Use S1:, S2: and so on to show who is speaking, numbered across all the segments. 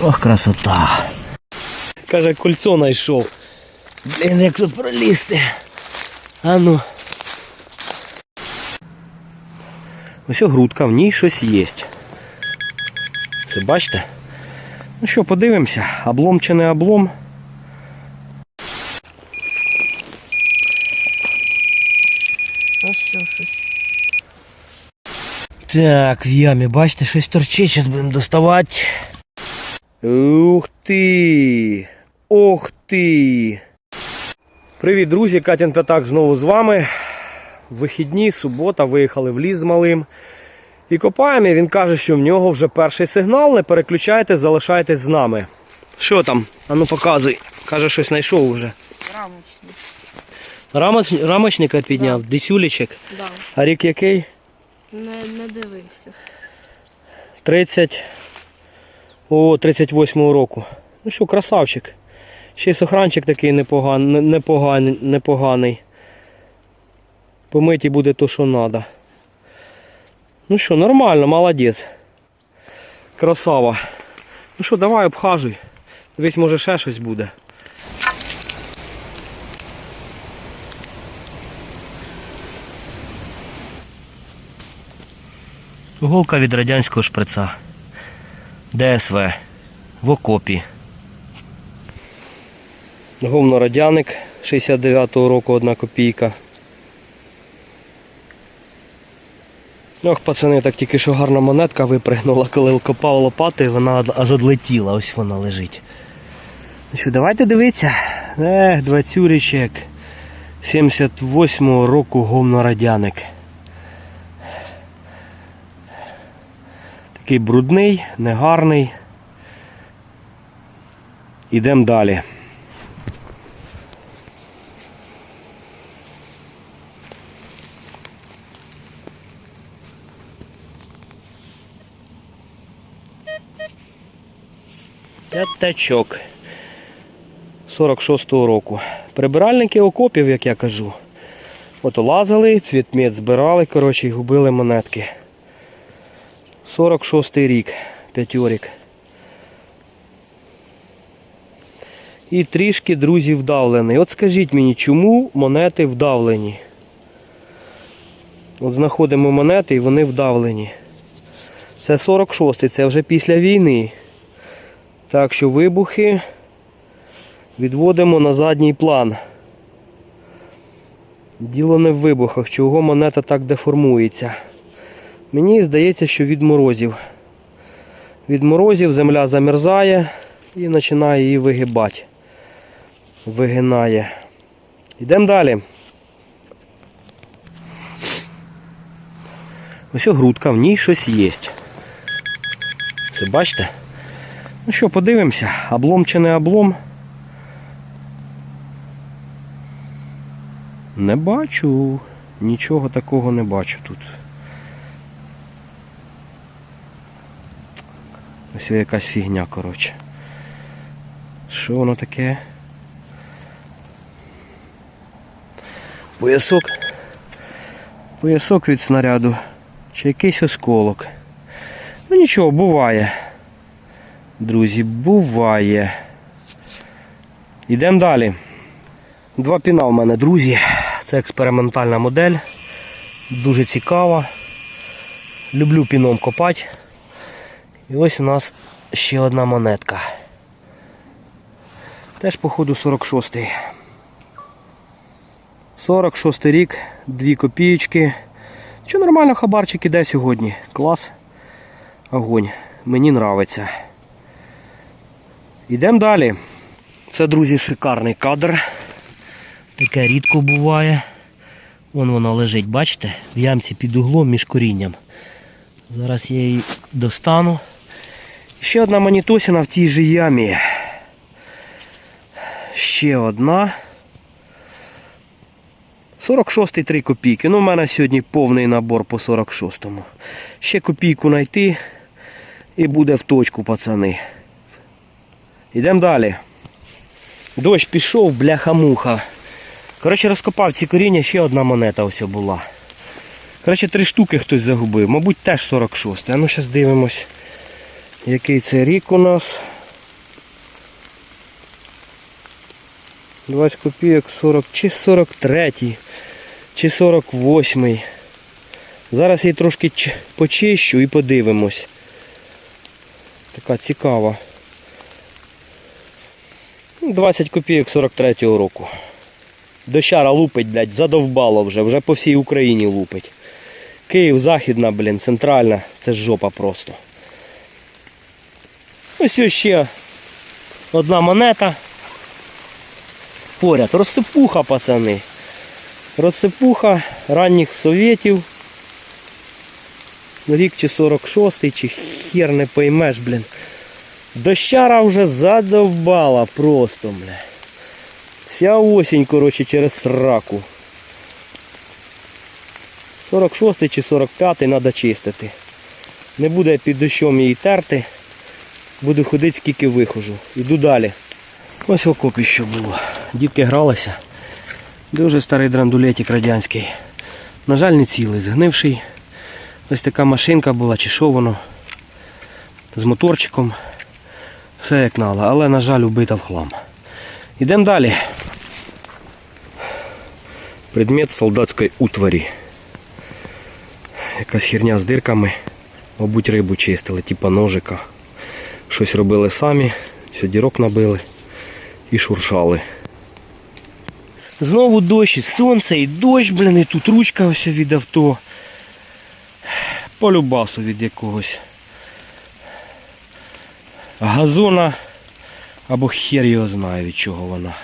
S1: Ох, красота. Каже, кольцо знайшов. Блін, як тут пролізти. А ну. Ось грудка, в ній щось є. Це бачите? Ну що, подивимося, облом чи не облом.
S2: Ось що щось.
S1: Так, в ямі, бачите, щось торчить, зараз будемо доставати. Ух ти! Ох ти! Привіт, друзі! Катін П'ятак знову з вами. Вихідні, субота, виїхали в ліс з малим. І копаємо, і він каже, що в нього вже перший сигнал. Не переключайтесь, залишайтесь з нами. Що там? Ану показуй. Каже, щось знайшов уже.
S2: Рамочний.
S1: Рамоч... Рамочника підняв, десюлічик.
S2: Да.
S1: А рік який?
S2: Не, не дивився.
S1: 30. О, 38-го року. Ну що, красавчик. Ще й сохранчик такий непоганий, непоганий, непоганий. Помиті буде то, що треба. Ну що, нормально, молодець. Красава. Ну що, давай обхажуй. Дивись, може ще щось буде. Голка від радянського шприца. ДСВ. В окопі. Говнорадяник 69-го року одна копійка. Ох, пацани, так тільки що гарна монетка випригнула, коли копав лопати, вона аж одлетіла, ось вона лежить. Ну що, давайте дивитися. Ех, двадцюрічек. 78-го року говнорадяник. Такий брудний, негарний. Ідемо далі. П'ятачок 46-го року. Прибиральники окопів, як я кажу. От лазили, цвітмет збирали, коротше, і губили монетки. 46 рік, п'ятьорік. І трішки, друзі, вдавлений. От скажіть мені, чому монети вдавлені? От знаходимо монети і вони вдавлені. Це 46-й, це вже після війни. Так що вибухи відводимо на задній план. Діло не в вибухах, чого монета так деформується. Мені здається, що від морозів. Від морозів земля замерзає і починає її вигибати. Вигинає. Йдемо далі. Ось грудка, в ній щось є. Це бачите? Ну що, подивимося, облом чи не облом. Не бачу. Нічого такого не бачу тут. Ось якась фігня, коротше. Що воно таке? Поясок. Поясок від снаряду. Чи якийсь осколок. Ну нічого, буває. Друзі, буває. Йдемо далі. Два піна в мене, друзі. Це експериментальна модель. Дуже цікава. Люблю піном копати. І ось у нас ще одна монетка. Теж, походу, 46-й. 46 рік, 2 копієчки. Що нормально хабарчик іде сьогодні. Клас. Огонь. Мені нравиться. Йдемо далі. Це, друзі, шикарний кадр. Таке рідко буває. Вон вона лежить, бачите? В ямці під углом між корінням. Зараз я її достану. Ще одна монітосина в цій же ямі. Ще одна. 46 3 копійки. Ну, в мене сьогодні повний набор по 46-му. Ще копійку знайти і буде в точку, пацани. Йдемо далі. Дощ пішов, бляха-муха. Коротше, розкопав ці коріння, ще одна монета ось була. Коротше, три штуки хтось загубив. Мабуть, теж 46. А ну зараз дивимось, який це рік у нас. 20 копійок 40 чи 43 чи 48 Зараз її трошки почищу і подивимось. Така цікава. 20 копійок 43-го року. Дощара лупить, блядь, задовбало вже, вже по всій Україні лупить. Київ, західна, блін, центральна, це жопа просто. Ось ще одна монета. Поряд. Розсипуха, пацани. Розсипуха ранніх совєтів. Рік чи 46-й, чи хер не поймеш, блін. Дощара вже задовбала просто, бля. Вся осінь, коротше, через сраку. 46 чи 45 треба чистити. Не буде під дощом її терти. Буду ходити скільки вихожу. Іду далі. Ось в окопі що було. Дітки гралися. Дуже старий драндулетик радянський. На жаль, не цілий, згнивший. Ось така машинка була, чи що воно. З моторчиком. Все як надо, але, на жаль, убита в хлам. Йдемо далі. Предмет солдатської утварі. Якась херня з дирками. Мабуть, рибу чистили, типа ножика. Щось робили самі, дірок набили і шуршали. Знову дощ, і сонце, і дощ, блін, і тут ручка ось від авто. По любасу від якогось газона або хер його знає від чого вона.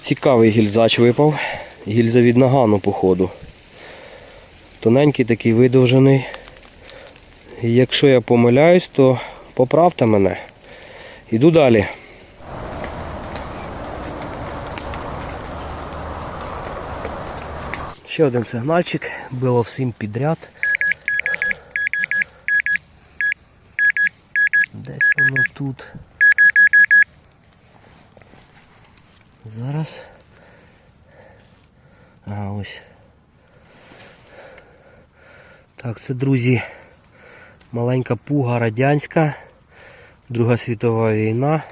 S1: Цікавий гільзач випав. Гільза від нагану, походу. Тоненький такий видовжений. І Якщо я помиляюсь, то поправте мене. Іду далі. Ще один сигнальчик, було всім підряд. Десь воно тут. Зараз. А ось. Так, це, друзі, маленька пуга радянська. Друга світова війна.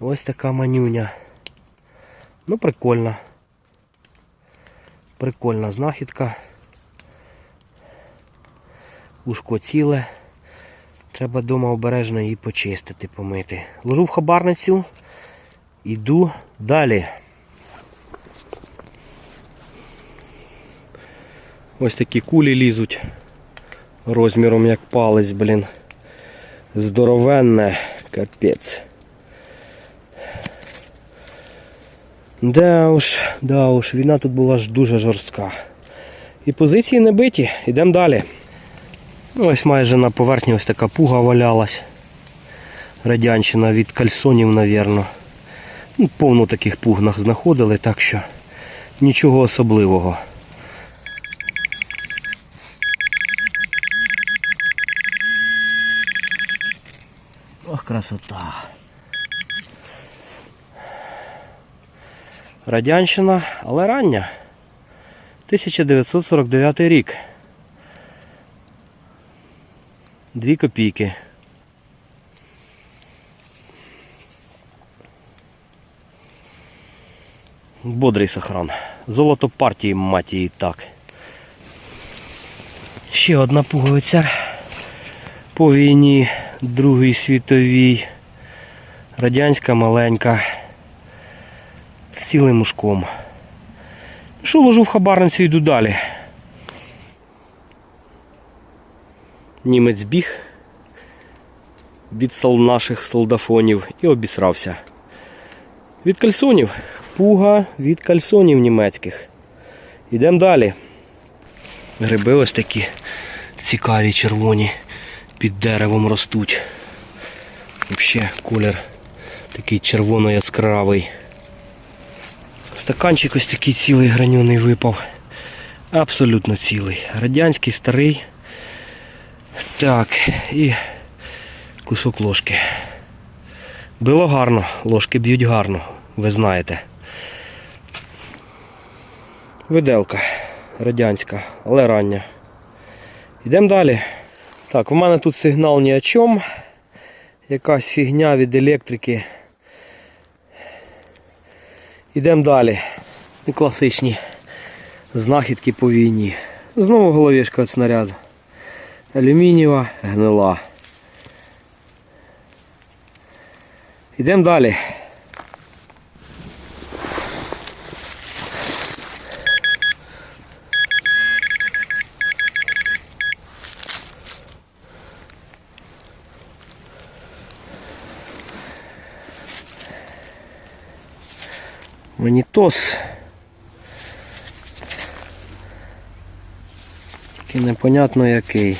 S1: Ось така манюня. Ну, прикольна. Прикольна знахідка. Ушко ціле. Треба вдома обережно її почистити, помити. Ложу в хабарницю. Іду далі. Ось такі кулі лізуть розміром як палець, блін. Здоровенне, капець. Да уж, да уж, війна тут була ж дуже жорстка. І позиції не биті, йдемо далі. Ну, ось майже на поверхні ось така пуга валялась. Радянщина від кальсонів, навірно. Ну, повно таких пугнах знаходили, так що нічого особливого. Красота. Радянщина, але рання. 1949 рік. Дві копійки. Бодрий сохран. Золото партії, мать її так. Ще одна пуговиця по війні Другій світовій. Радянська маленька. З цілим ушком. Що ложу в хабарницю йду далі. Німець біг від наших солдафонів і обісрався. Від кальсонів. Пуга від кальсонів німецьких. Йдемо далі. Гриби ось такі цікаві червоні під деревом ростуть. Взагалі колір такий червоно-яскравий. Стаканчик ось такий цілий граньоний випав. Абсолютно цілий. Радянський, старий. Так, і кусок ложки. Було гарно, ложки б'ють гарно, ви знаєте. Виделка радянська, але рання. Йдемо далі. Так, в мене тут сигнал ні о чому. Якась фігня від електрики. Йдемо далі. Ну, класичні знахідки по війні. Знову головішка від снаряду. Алюмінієва гнила. Йдемо далі. Монітос. Тільки непонятно який.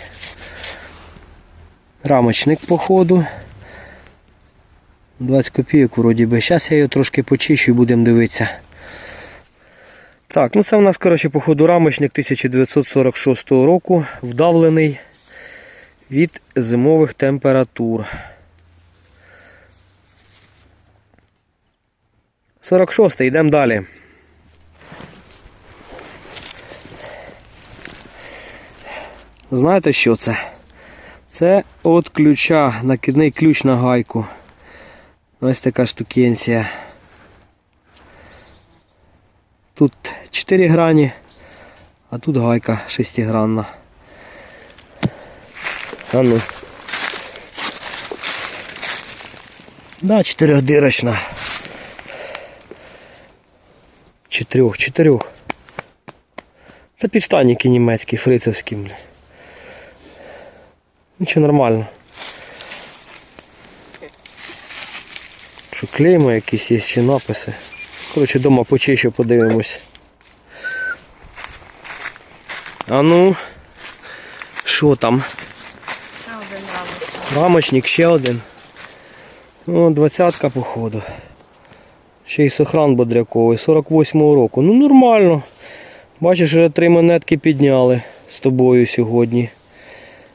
S1: Рамочник походу. 20 копійок вроді би. Зараз я його трошки почищу і будемо дивитися. Так, ну це у нас, коротше, походу рамочник 1946 року, вдавлений від зимових температур. 46 йдемо далі. Знаєте, що це? Це от ключа, накидний ключ на гайку. Ось така штукенція. Тут 4 грані, а тут гайка шестигранна. А ну. Да, чотирьохдирочна. Чотирьох, чотирьох. Це підштанники німецькі, фрицевські. бля. Нічого нормально. Що клейма якісь є ще написи. Коротше, дома почищу, подивимось. А ну, що там?
S2: Ще один рамочник.
S1: Рамочник ще один. О, двадцятка походу. Ще й сохран бодряковий, 48-го року. Ну нормально. Бачиш, вже три монетки підняли з тобою сьогодні.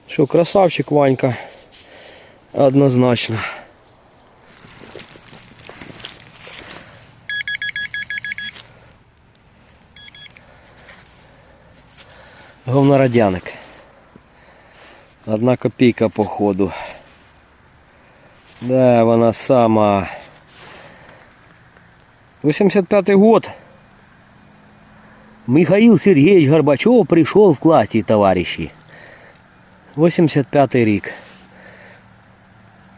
S1: Що, красавчик Ванька. Однозначно. Говнорадяник. Одна копійка походу. Да, вона сама. 85-й год. Михаил Сергеевич Горбачев пришел в классе, товарищи. 85-й рік.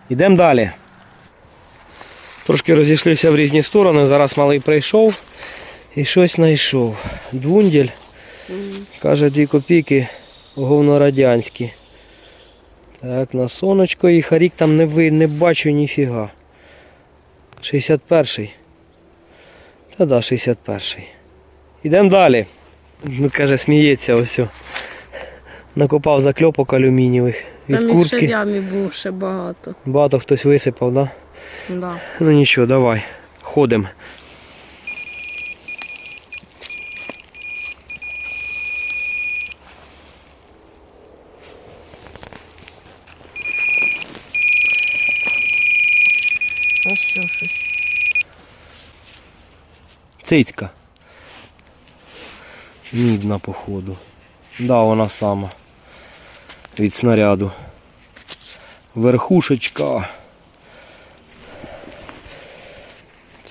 S1: Йдемо далі. Трошки розійшлися в різні сторони. Зараз малий прийшов і щось знайшов. Двундель. Каже, дві копійки говнорадянські. Так, на сонечко і харік там не ви, не бачу ніфіга. 61-й. Та да, 61-й. Йдемо далі. Ну, каже, сміється ось. Накопав закльопок алюмінієвих від
S2: Там куртки. ще в ямі був ще багато.
S1: Багато хтось висипав, да?
S2: Да.
S1: Ну нічого, давай. Ходимо.
S2: Ось що щось.
S1: Цицька. Мідна, походу. Да, вона сама. Від снаряду. Верхушечка.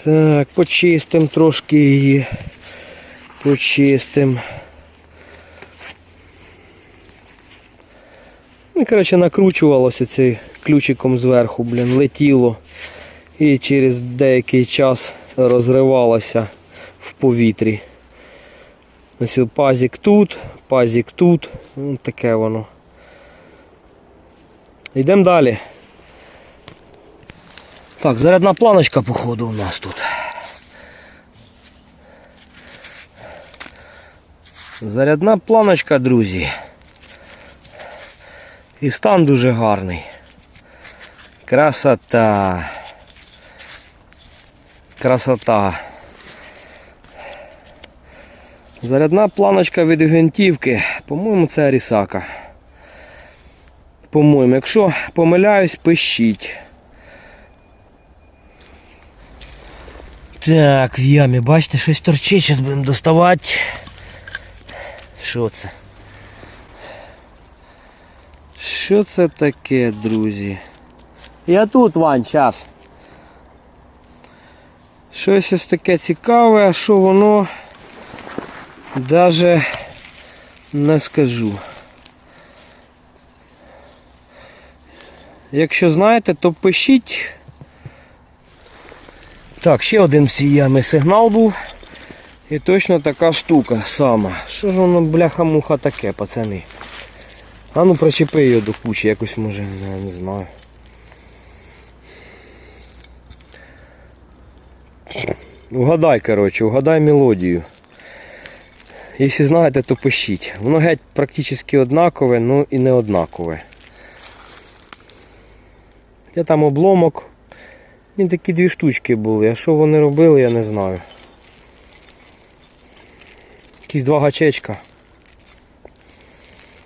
S1: Так, почистим трошки її. Почистим. Ну, коротше, накручувалося цей ключиком зверху, блін, летіло. І через деякий час розривалося в повітрі. Ось о, пазик тут, пазик тут. Ну, таке воно. Йдемо далі. Так, зарядна планочка, походу, у нас тут. Зарядна планочка, друзі. І стан дуже гарний. Красота. Красота. Зарядна планочка від гвинтівки. По-моєму, це Арісака. По-моєму, якщо помиляюсь, пишіть. Так, в ямі, бачите, щось торчить, зараз будемо доставати. Що це? Що це таке, друзі? Я тут, Вань, час. Щось ось таке цікаве, а що воно даже не скажу. Якщо знаєте, то пишіть. Так, ще один цій сигнал був. І точно така штука сама. Що ж воно бляха-муха таке, пацани? А ну причепи його до кучі, якось може, я не знаю. Угадай, коротше, угадай мелодію. Якщо знаєте, то пишіть. Воно геть практично однакове, ну і не однакове. Де там обломок. Він такі дві штучки були. А що вони робили, я не знаю. Якісь два гачечка.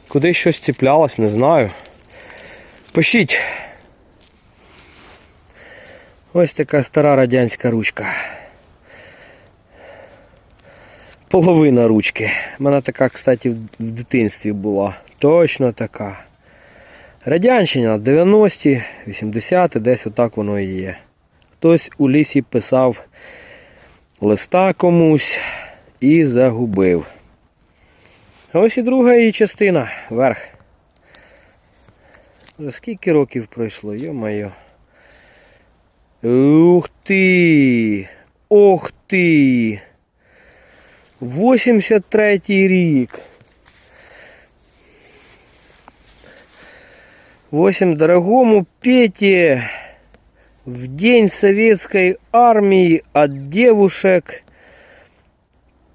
S1: Кудись щось цеплялось, не знаю. Пишіть. Ось така стара радянська ручка. Половина ручки. У мене така, кстати, в дитинстві була. Точно така. Радянщина 90-ті, 80-ті, десь отак воно і є. Хтось у лісі писав листа комусь і загубив. Ось і друга її частина, верх. Скільки років пройшло, йо-моє. Ух ти! Ох ти! 83-й рік. 8 дорогому Пете в день советской армии от девушек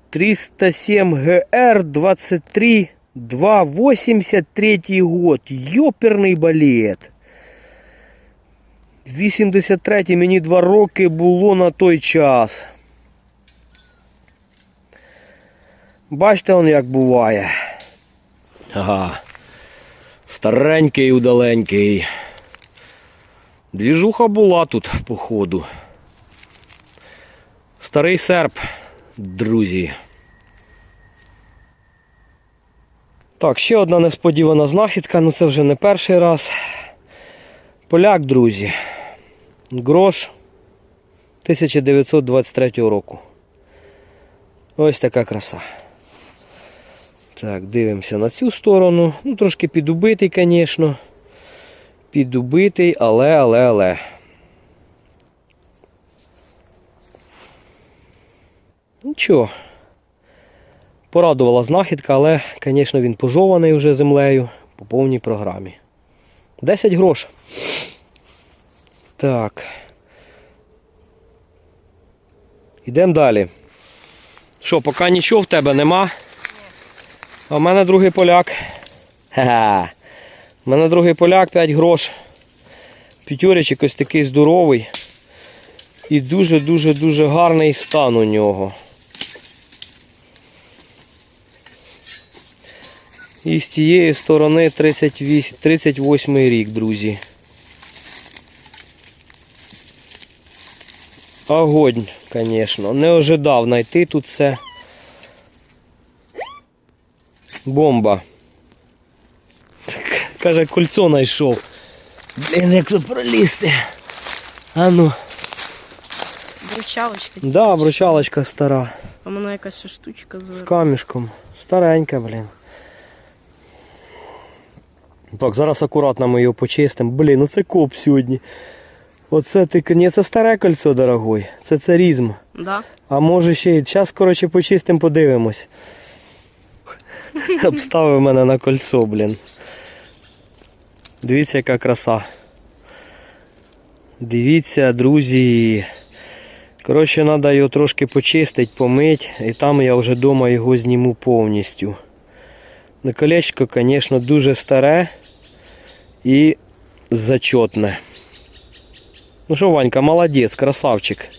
S1: 307 ГР 23 2 83 год. Йоперний балет. 83 мені 2 роки було на той час. Бачите он як буває. Ага. Старенький удаленький. Двіжуха була тут, походу. Старий серп, друзі. Так, ще одна несподівана знахідка, ну це вже не перший раз. Поляк, друзі. Грош 1923 року. Ось така краса. Так, дивимося на цю сторону. Ну, трошки підубитий, звісно. Підубитий, але, але, але. Нічого. Порадувала знахідка, але, звісно, він пожований вже землею по повній програмі. 10 грош. Так. Йдемо далі. Що, поки нічого в тебе нема? А в мене другий поляк. Ха-ха. У мене другий поляк 5 грош. П'ятюречик ось такий здоровий. І дуже-дуже-дуже гарний стан у нього. І з цієї сторони 38, 38 рік, друзі. Огонь, звісно. Не ожидав знайти тут це. Бомба. Каже, кольцо знайшов. Блін, як тут пролізти. А ну.
S2: Бручалочка.
S1: Да, бручалочка стара.
S2: А мене якась ще штучка
S1: З камішком. Старенька, блін. Так, зараз акуратно ми його почистимо. Блін, ну це коп сьогодні. Оце ти. Ні, це старе кольцо, дорогой. Це царізм.
S2: Да?
S1: А може ще. Зараз, коротше, почистимо, подивимось. Обставив мене на кольцо, блін. Дивіться, яка краса. Дивіться, друзі. Коротше, треба його трошки почистити, помити, і там я вже вдома його зніму повністю. Ну, колечко, звісно, дуже старе і зачетне. Ну що, Ванька, молодець, красавчик.